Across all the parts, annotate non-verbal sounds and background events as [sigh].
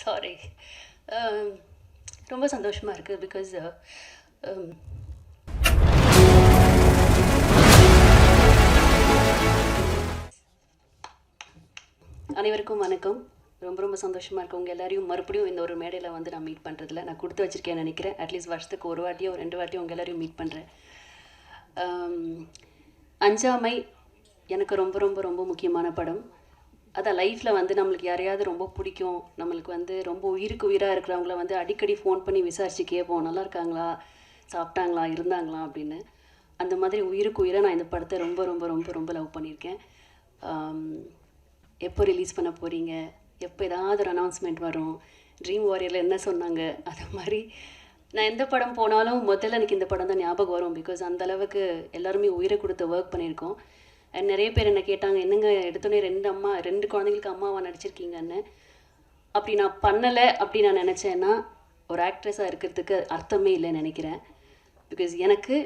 Sorry um, ரொம்ப சந்தோஷமாக இருக்குது பிகாஸ் uh, um, அனைவருக்கும் வணக்கம். ரொம்ப ரொம்ப சந்தோஷமாக இருக்கு. உங்கள் எல்லாரையும் மறுபடியும் இந்த ஒரு மேடையில் வந்து நான் மீட் பண்ணுறதுல நான் கொடுத்து வச்சுருக்கேன் நினைக்கிறேன். அட்லீஸ்ட் வருஷத்துக்கு ஒரு வாட்டியோ ரெண்டு வாட்டியோ உங்கள் எல்லாரையும் மீட் பண்ணுறேன் um, அஞ்சாமை எனக்கு ரொம்ப ரொம்ப ரொம்ப முக்கியமான படம். அதான் லைஃப்பில் வந்து நம்மளுக்கு யாரையாவது ரொம்ப பிடிக்கும். நம்மளுக்கு வந்து ரொம்ப உயிருக்கு உயிராக இருக்கிறவங்கள வந்து அடிக்கடி ஃபோன் பண்ணி விசாரித்து கேட்போம். நல்லா இருக்காங்களா? சாப்பிட்டாங்களா? இருந்தாங்களா? அப்படின்னு. அந்த மாதிரி உயிருக்கு உயிராக நான் இந்த படத்தை ரொம்ப ரொம்ப ரொம்ப ரொம்ப லவ் பண்ணியிருக்கேன். எப்போ ரிலீஸ் பண்ண போகிறீங்க எப்போ ஏதாவது ஒரு அனௌன்ஸ்மெண்ட் வரும்? ட்ரீம் வாரியரில் என்ன சொன்னாங்க? அது மாதிரி. நான் எந்த படம் போனாலும் முதல்ல எனக்கு இந்த படம் தான் ஞாபகம் வரும் பிகாஸ் அந்த அளவுக்கு எல்லாருமே உயிரை கொடுத்து ஒர்க் பண்ணியிருக்கோம். நிறைய பேர் என்ன கேட்டாங்க என்னங்க எடுத்தோடனே ரெண்டு அம்மா ரெண்டு குழந்தைங்களுக்கு அம்மாவாக நடிச்சிருக்கீங்கன்னு? அப்படி நான் பண்ணலை அப்படி நான் நினச்சேன்னா ஒரு ஆக்ட்ரஸாக இருக்கிறதுக்கு அர்த்தமே இல்லைன்னு நினைக்கிறேன். பிகாஸ் எனக்கு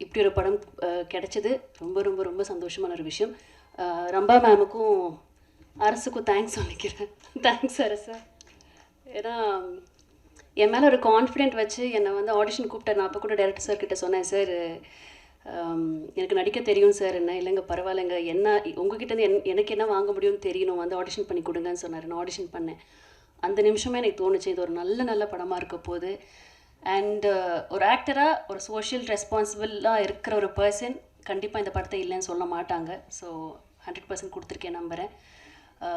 இப்படி ஒரு படம் அஹ், கிடைச்சது ரொம்ப ரொம்ப ரொம்ப சந்தோஷமான ஒரு விஷயம். ரொம்ப ரம்பா மேமுக்கும் அரசுக்கும் தேங்க்ஸ் சொல்லிக்கிறேன். [laughs] தேங்க்ஸ் அரசு. ஏன்னா என் மேலே ஒரு கான்ஃபிடென்ட் வச்சு என்னை வந்து ஆடிஷன் கூப்பிட்டேன் நான் அப்போ கூட டேரக்டர் சார் கிட்ட சொன்னேன் சார் எனக்கு நடிக்க தெரியும் சார் என்ன? இல்லைங்க பரவாயில்லைங்க. என்ன உங்ககிட்டருந்து என் எனக்கு என்ன வாங்க முடியும்னு தெரியணும். வந்து ஆடிஷன் பண்ணி கொடுங்கன்னு சொன்னார். நான் ஆடிஷன் பண்ணேன். அந்த நிமிஷமே எனக்கு தோணுச்சு இது ஒரு நல்ல நல்ல படமாக இருக்க போது. அண்ட் ஒரு ஆக்டராக ஒரு சோஷியல் ரெஸ்பான்சிபிளாக இருக்கிற ஒரு பர்சன் கண்டிப்பாக இந்த படத்தை இல்லைன்னு சொல்ல மாட்டாங்க. ஸோ ஹண்ட்ரட் பர்சன்ட் கொடுத்துருக்கேன் நம்புகிறேன்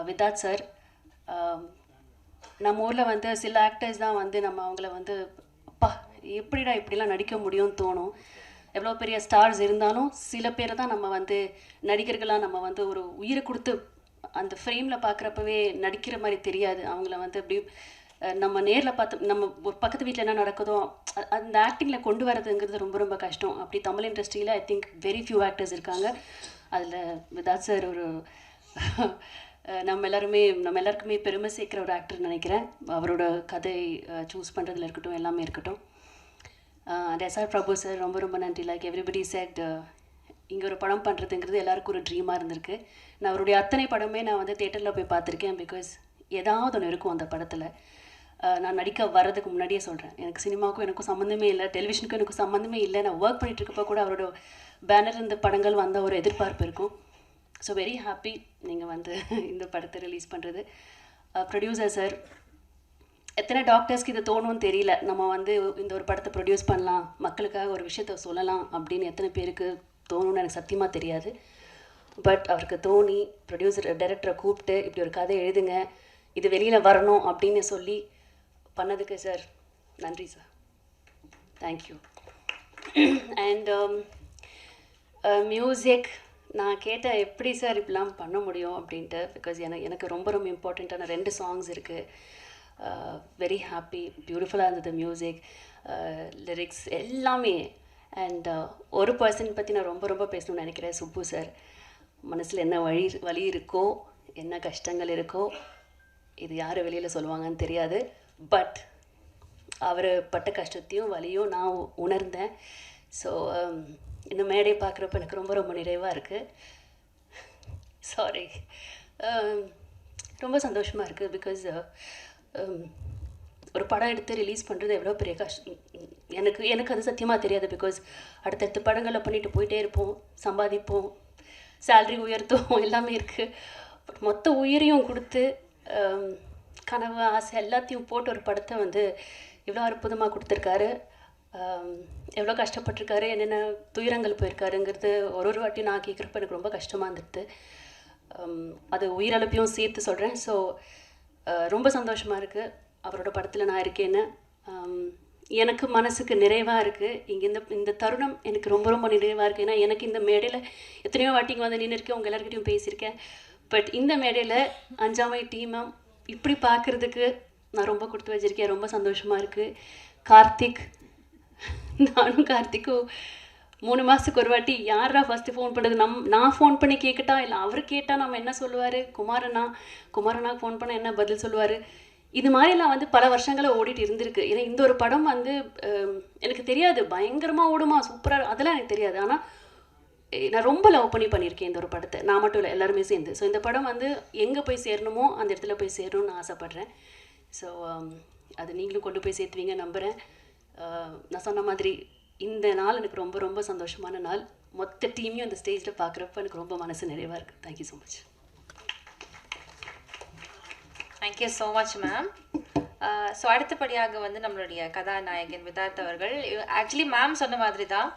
விதாத் சார் நம்ம ஊரில் வந்து சில ஆக்டர்ஸ் தான் வந்து நம்ம அவங்கள வந்து அப்பா எப்படிடா இப்படிலாம் நடிக்க முடியும்னு தோணும்? எவ்வளோ பெரிய ஸ்டார்ஸ் இருந்தாலும் சில பேரை தான் நம்ம வந்து நடிகர்களாக நம்ம வந்து ஒரு உயிரை கொடுத்து அந்த ஃப்ரேமில் பார்க்குறப்பவே நடிக்கிற மாதிரி தெரியாது. அவங்கள வந்து அப்படி நம்ம நேரில் பார்த்து நம்ம ஒரு பக்கத்து வீட்டில் என்ன நடக்குதோ அந்த ஆக்டிங்கில் கொண்டு வரதுங்கிறது ரொம்ப ரொம்ப கஷ்டம். அப்படி தமிழ் இண்டஸ்ட்ரியில் I think very few actors இருக்காங்க. அதில் விதாத் சார் ஒரு நம்ம எல்லாருமே நம்ம எல்லாருக்குமே பெருமை சேர்க்குற ஒரு ஆக்டர் நினைக்கிறேன். அவரோட கதை சூஸ் பண்ணுறதுல இருக்கட்டும் எல்லாமே இருக்கட்டும். எஸ்ஆர் பிரபு சார் ரொம்ப ரொம்ப நன்றி. லைக் எவ்ரிபடி செட் இங்கே ஒரு படம் பண்ணுறதுங்கிறது எல்லாருக்கும் ஒரு ட்ரீமாக இருந்திருக்கு. நான் அவருடைய அத்தனை படமே நான் வந்து தேட்டரில் போய் பார்த்துருக்கேன் பிகாஸ் ஏதாவது ஒன்று இருக்கும் அந்த படத்தில். நான் நடிக்க வர்றதுக்கு முன்னாடியே சொல்கிறேன் எனக்கு சினிமாவுக்கும் எனக்கும் சம்மந்தமே இல்லை டெலிவிஷனுக்கும் எனக்கு சம்மந்தமே இல்லை. நான் ஒர்க் பண்ணிகிட்டு இருக்கப்போ கூட அவரோட பேனர் இந்த படங்கள் வந்த ஒரு எதிர்பார்ப்பு இருக்கும். ஸோ வெரி ஹாப்பி நீங்கள் வந்து [laughs] இந்த படத்தை ரிலீஸ் பண்ணுறது ப்ரொடியூசர் சார் எத்தனை டாக்டர்ஸ்க்கு இது தோணும்னு தெரியல. நம்ம வந்து இந்த ஒரு படத்தை ப்ரொடியூஸ் பண்ணலாம். மக்களுக்காக ஒரு விஷயத்த சொல்லலாம் அப்படின்னு எத்தனை பேருக்கு தோணும்னு எனக்கு சத்தியமாக தெரியாது. பட் அவருக்கு தோணி ப்ரொடியூசர் டைரக்டரை கூப்பிட்டு இப்படி ஒரு கதை எழுதுங்க. இது வெளியில் வரணும் அப்படின்னு சொல்லி பண்ணதுக்கு சார் நன்றி சார் தேங்க்யூ அண்ட் மியூசிக் நான் கேட்டேன் எப்படி சார் இப்படிலாம் பண்ண முடியும் அப்படின்ட்டு பிகாஸ் எனக்கு எனக்கு ரொம்ப ரொம்ப இம்பார்ட்டண்ட்டான ரெண்டு சாங்ஸ் இருக்குது வெரி ஹாப்பி பியூட்டிஃபுல்லாக இருந்தது மியூசிக் லிரிக்ஸ் uh, எல்லாமே. அண்ட் uh, ஒரு பர்சன் பற்றி நான் ரொம்ப ரொம்ப பேசணும்னு நினைக்கிறேன் சுப்பு சார் மனசில் என்ன வழி வலி இருக்கோ என்ன கஷ்டங்கள் இருக்கோ இது யார் வெளியில் சொல்லுவாங்கன்னு தெரியாது. பட் அவர் பட்ட கஷ்டத்தையும் வலியும் நான் உணர்ந்தேன். ஸோ um, இந்த மேடை பார்க்குறப்ப எனக்கு ரொம்ப ரொம்ப நிறைவாக இருக்குது சாரி um, ரொம்ப சந்தோஷமாக இருக்குது பிகாஸ் ஒரு படம் எடுத்து ரிலீஸ் பண்ணுறது எவ்வளோ பெரிய கஷ்டம் எனக்கு எனக்கு அது சத்தியமாக தெரியாது பிகாஸ் அடுத்தடுத்து படங்களை பண்ணிட்டு போயிட்டே இருப்போம் சம்பாதிப்போம் சேல்ரி உயர்த்தும் எல்லாமே இருக்குது பட் மொத்த உயிரையும் கொடுத்து கனவு ஆசை எல்லாத்தையும் போட்டு ஒரு படத்தை வந்து இவ்வளோ அற்புதமாக கொடுத்துருக்காரு. எவ்வளோ கஷ்டப்பட்டிருக்காரு என்னென்ன துயரங்கள் போயிருக்காருங்கிறது ஒரு ஒரு வாட்டி நான் கேட்குறப்ப எனக்கு ரொம்ப கஷ்டமாக இருந்துட்டு. அது உயிரிழப்பையும் சேர்த்து சொல்கிறேன் ஸோ ரொம்ப சந்தோஷமாக இருக்குது அவரோட படத்தில் நான் இருக்கேன்னு. எனக்கு மனசுக்கு நிறைவாக இருக்குது இங்கே இந்த இந்த தருணம் எனக்கு ரொம்ப ரொம்ப நிறைவாக இருக்குது ஏன்னா எனக்கு இந்த மேடையில் எத்தனையோ வாட்டி இங்கே வந்து நின்று இருக்கேன் உங்கள் எல்லாருக்கிட்டையும் பேசியிருக்கேன். பட் இந்த மேடையில் அஞ்சாமை டீமை இப்படி பார்க்குறதுக்கு நான் ரொம்ப கொடுத்து வச்சுருக்கேன். ரொம்ப சந்தோஷமாக இருக்குது கார்த்திக் நானும் கார்த்திக்கும் மூணு மாதத்துக்கு ஒரு வாட்டி யாரா ஃபஸ்ட்டு ஃபோன் பண்ணுறது நம் நான் ஃபோன் பண்ணி கேட்கட்டா இல்லை அவர் கேட்டால் நம்ம என்ன சொல்லுவார்? குமாரண்ணா குமாரண்ணா ஃபோன் பண்ண என்ன பதில் சொல்லுவார்? இது மாதிரிலாம் வந்து பல வருஷங்களை ஓடிட்டு இருந்திருக்கு. ஏன்னா இந்த ஒரு படம் வந்து எனக்கு தெரியாது. பயங்கரமாக ஓடுமா? சூப்பராக அதெல்லாம் எனக்கு தெரியாது. ஆனால் நான் ரொம்ப லவ் பண்ணி பண்ணியிருக்கேன் இந்த ஒரு படத்தை. நான் மட்டும் இல்லை எல்லாருமே சேர்ந்து. ஸோ இந்த படம் வந்து எங்கே போய் சேரணுமோ அந்த இடத்துல போய் சேரணும்னு ஆசைப்பட்றேன். ஸோ um, அது நீங்களும் கொண்டு போய் சேர்த்துவீங்க நம்புகிறேன் நான் சொன்ன மாதிரி இந்த நாள் எனக்கு ரொம்ப ரொம்ப சந்தோஷமான நாள். மொத்த டீமையும் அந்த ஸ்டேஜில் பார்க்குறப்ப எனக்கு ரொம்ப மனசு நிறைவாக இருக்குது thank you so much thank you so much ma'am so அடுத்தபடியாக வந்து நம்மளுடைய கதாநாயகன் விதார்த் அவர்கள் ஆக்சுவலி மேம் சொன்ன மாதிரி தான்